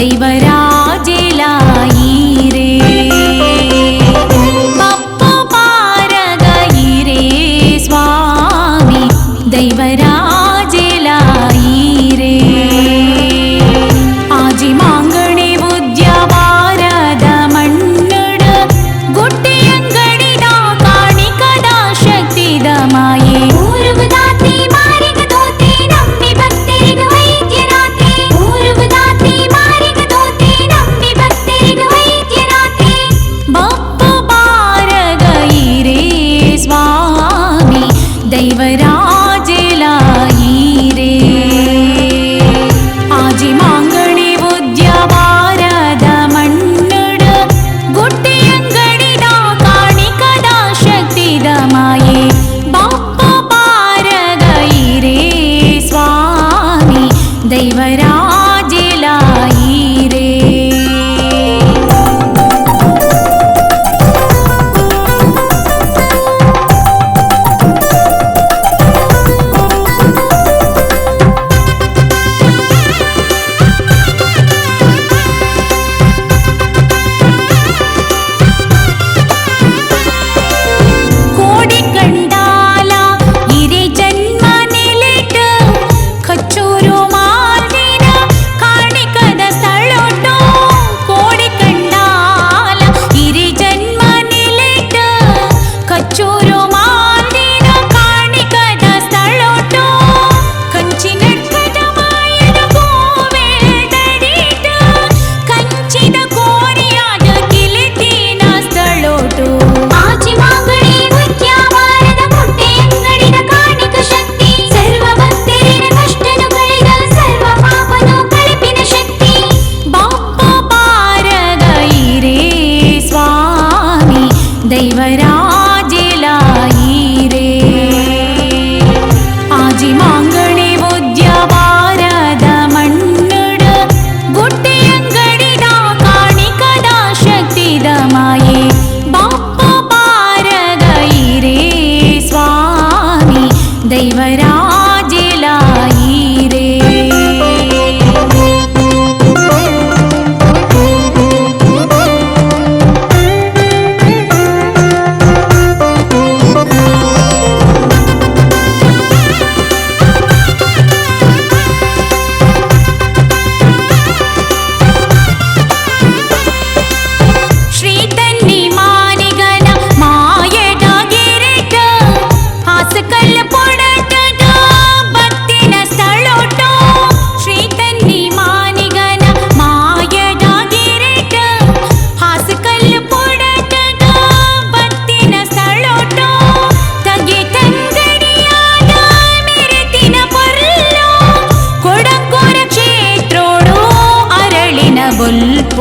தெய்வரா ദേവരാജലായി ആജി മാങ്കണി ഉദ്യവാരത മണ്ണുട ഗുട്ടിയങ്കടിട കാണിക്കത ശക്തിതമായേ ബാപ്പ പാരകൈരേ സ്വാമി ദൈവരാ ദൈവരാജിലായീരേ ആജി മാങ്കണി ഉദ്യവാരത മണ്ണുട് ഗുട്ടിയങ്കടിട കാണിക്കദാ ശക്തിദമ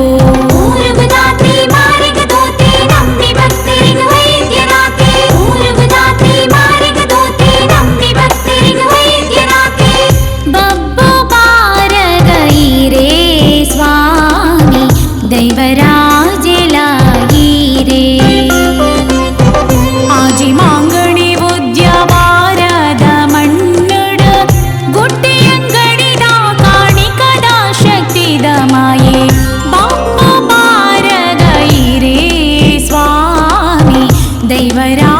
Oh. ദൈവരാ